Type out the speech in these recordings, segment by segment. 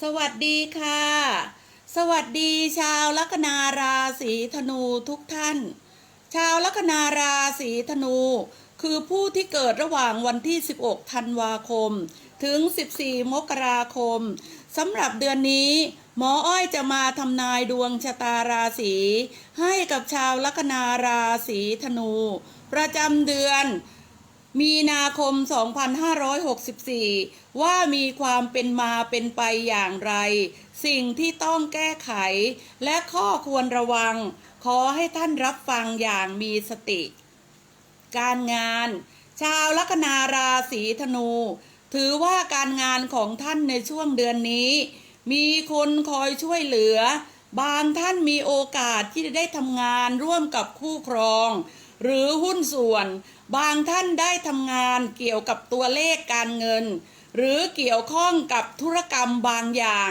สวัสดีค่ะ สวัสดีชาวลัคนาราศีธนูทุกท่าน ชาวลัคนาราศีธนู คือผู้ที่เกิดระหว่างวันที่ 16 ธันวาคม ถึง 14 มกราคมสำหรับเดือนนี้ หมออ้อยจะมาทำนายดวงชะตาราศีให้กับชาวลัคนาราศีธนู ประจำเดือน มีนาคม 2564 ว่ามีความเป็นมาเป็นไปอย่างไร สิ่งที่ต้องแก้ไข และข้อควรระวัง ขอให้ท่านรับฟังอย่างมีสติ การงาน ชาวลัคนาราศีธนู ถือว่าการงานของท่านในช่วงเดือนนี้ มีคนคอยช่วยเหลือ บางท่านมีโอกาสที่จะได้ทำงานร่วมกับคู่ครอง หรือหุ้นส่วน บางท่านได้ทำงานเกี่ยวกับตัวเลขการเงิน หรือเกี่ยวข้องกับธุรกรรมบางอย่าง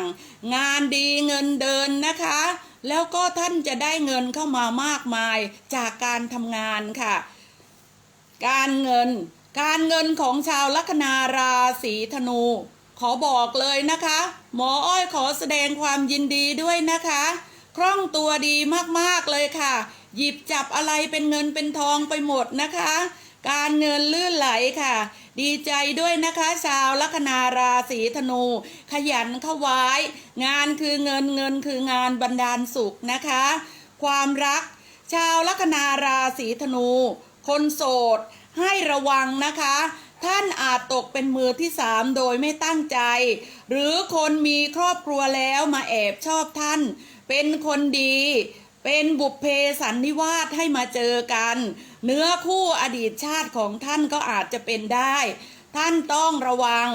งานดีเงินเดินนะคะ แล้วก็ท่านจะได้เงินเข้ามามากมายจากการทำงานค่ะ การเงิน การเงินของชาวลัคนาราศีธนู ขอบอกเลยนะคะ หมออ้อยขอแสดงความยินดีด้วยนะคะ คล่องตัวดีมากๆเลยค่ะ หยิบจับอะไรเป็นเงินเป็นทองไปหมดนะคะ การเงินลื่นไหลค่ะ ดีใจด้วยนะคะชาวลัคนาราศีธนู ขยันเข้าไว้ งานคือเงินเงินคืองานบันดาลสุขนะคะ ความรัก ชาวลัคนาราศีธนู คนโสด ให้ระวังนะคะท่านอาจตกเป็นมือที่สามโดยไม่ตั้งใจ หรือคนมีครอบครัวแล้วมาแอบชอบท่าน เป็นคนดี เป็นบุพเพสันนิวาสให้มาเจอกัน เนื้อคู่อดีตชาติของท่านก็อาจจะเป็นได้ ท่านต้องระวัง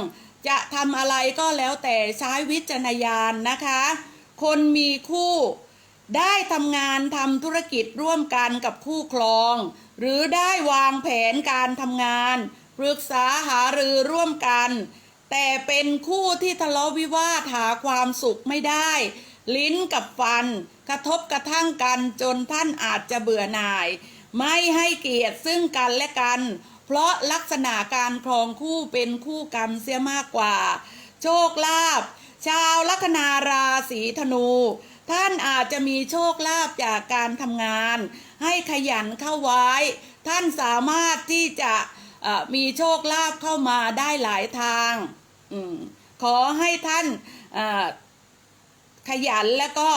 จะทำอะไรก็แล้วแต่ใช้วิจารณญาณนะคะ คนมีคู่ได้ทำงานทำธุรกิจร่วมกันกับคู่ครอง หรือได้วางแผนการทำงานปรึกษาหารือร่วมกัน แต่เป็นคู่ที่ทะเลาะวิวาทหาความสุขไม่ได้ ลิ้นกับฟัน กระทบกระทั่งกันจนท่านอาจจะเบื่อหน่าย ไม่ให้เกียรติซึ่งกันและกัน เพราะลักษณะการครองคู่เป็นคู่กรรมเสียมากกว่า โชคลาภชาวลัคนาราศีธนู ท่านอาจจะมีโชคลาภจากการทำงาน ให้ขยันเข้าไว้ ท่านสามารถที่จะมีโชคลาภเข้ามาได้หลายทางอขอให้ท่าน ขยันและก็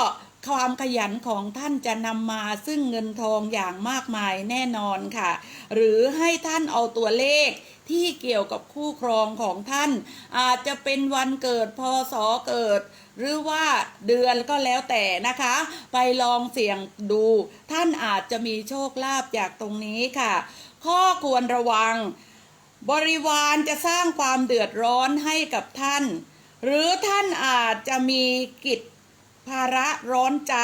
ความขยันของท่านจะนำมาซึ่งเงินทองอย่างมากมายแน่นอนค่ะ หรือให้ท่านเอาตัวเลขที่เกี่ยวกับคู่ครองของท่าน อาจจะเป็นวันเกิดพศเกิด หรือว่าเดือนก็แล้วแต่นะคะ ไปลองเสี่ยงดู ท่านอาจจะมีโชคลาภจากตรงนี้ค่ะ ข้อควรระวัง บริวารจะสร้างความเดือดร้อนให้กับท่าน หรือท่านอาจจะมีกิจ ภาระร้อนใจ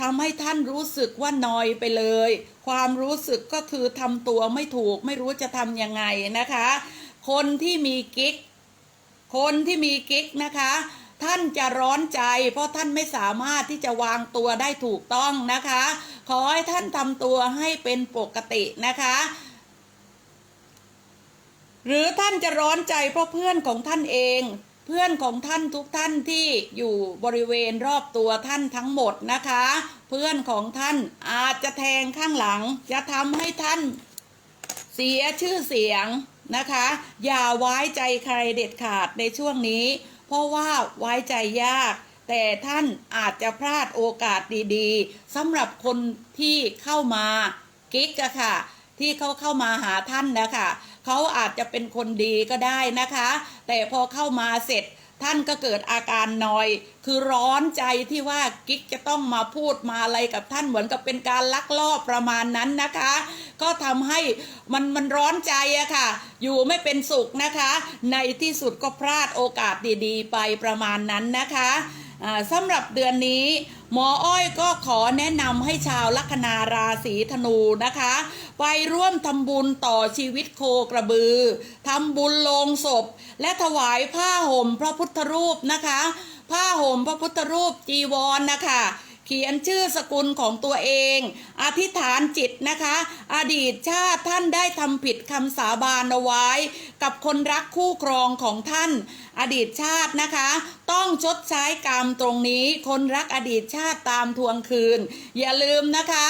ทำให้ท่านรู้สึกว่านอยไปเลย ความรู้สึกก็คือทำตัวไม่ถูกไม่รู้จะทำยังไงนะคะ คนที่มีกิ๊ก คนที่มีกิ๊กนะคะ ท่านจะร้อนใจ เพราะท่านไม่สามารถที่จะวางตัวได้ถูกต้องนะคะ ขอให้ท่านทำตัวให้เป็นปกตินะคะหรือท่านจะร้อนใจเพราะเพื่อนของท่านเอง เพื่อนของท่านทุกท่านที่อยู่บริเวณรอบตัวท่านทั้งหมดนะคะ เพื่อนของท่านอาจจะแทงข้างหลัง จะทำให้ท่านเสียชื่อเสียงนะคะ อย่าไว้ใจใครเด็ดขาดในช่วงนี้ เพราะว่าไว้ใจยาก แต่ท่านอาจจะพลาดโอกาสดีๆสำหรับคนที่เข้ามากิ๊กอะค่ะ ที่เขาเข้ามาหาท่านนะคะ เขาอาจจะเป็นคนดีก็ได้นะคะ แต่พอเข้ามาเสร็จท่านก็เกิดอาการนอย คือร้อนใจที่ว่ากิ๊กจะต้องมาพูดมาอะไรกับท่านเหมือนกับเป็นการลักลอบประมาณนั้นนะคะ ก็ทำให้มันมันร้อนใจอะค่ะ อยู่ไม่เป็นสุขนะคะ ในที่สุดก็พลาดโอกาสดีๆ ไปประมาณนั้นนะคะอ่าสำหรับเดือนนี้ หมออ้อยก็ขอแนะนำให้ชาวลัคนาราศีธนูนะคะ ไปร่วมทำบุญต่อชีวิตโคกระบือทำบุญโลงศพ และถวายผ้าห่มพระพุทธรูปนะคะ ผ้าห่มพระพุทธรูปจีวรนนะคะ ขียนชื่อสกุลของตัวเอง อธิษฐานจิตนะคะ อดีตชาติท่านได้ทำผิดคำสาบานเอาไว้ กับคนรักคู่ครองของท่าน อดีตชาตินะคะ ต้องชดใช้กรรมตรงนี้ คนรักอดีตชาติตามทวงคืน อย่าลืมนะคะ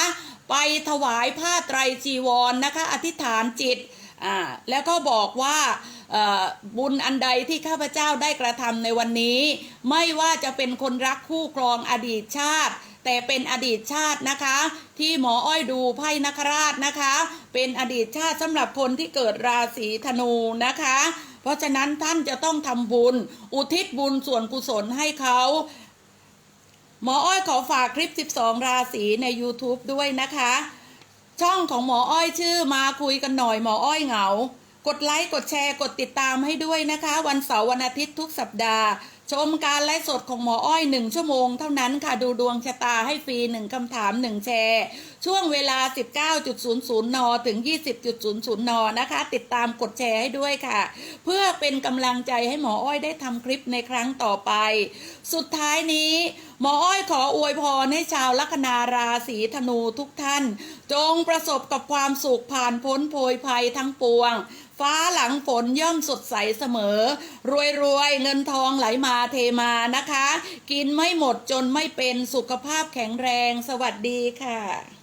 ไปถวายผ้าไตรจีวรนนะคะ อธิษฐานจิตอ่าแล้วก็บอกว่าบุญอันใดที่ข้าพเจ้าได้กระทำในวันนี้ ไม่ว่าจะเป็นคนรักคู่ครองอดีตชาติ แต่เป็นอดีตชาตินะคะ ที่หมออ้อยดูไพ่นคราชนะคะ เป็นอดีตชาติสำหรับคนที่เกิดราศีธนูนะคะ เพราะฉะนั้นท่านจะต้องทำบุญ อุทิศบุญส่วนกุศลให้เขาหมออ้อยขอฝากคลิป 12 ราศีใน YouTube ด้วยนะคะ ช่องของหมออ้อยชื่อมาคุยกันหน่อยหมออ้อยเหงา กดไลค์ กดแชร์ กดติดตามให้ด้วยนะคะ วันเสาร์วันอาทิตย์ทุกสัปดาห์ ชมการไลฟ์สดของหมออ้อยหนึ่งชั่วโมงเท่านั้นค่ะดูดวงชะตาให้ฟรีหนึ่งคำถามหนึ่งแชร์ ช่วงเวลา 19.00 น ถึง 20.00 น นะคะ ติดตามกดแชร์ให้ด้วยค่ะ เพื่อเป็นกำลังใจให้หมออ้อยได้ทำคลิปในครั้งต่อไป สุดท้ายนี้หมออ้อยขออวยพรให้ชาวลัคนาราศีธนูทุกท่าน จงประสบกับความสุขผ่านพ้นโพยภัยทั้งปวง ฟ้าหลังฝนย่อมสดใสเสมอ รวยรวยเงินทองไหลมาเทมานะคะ กินไม่หมดจนไม่เป็นสุขภาพแข็งแรง สวัสดีค่ะ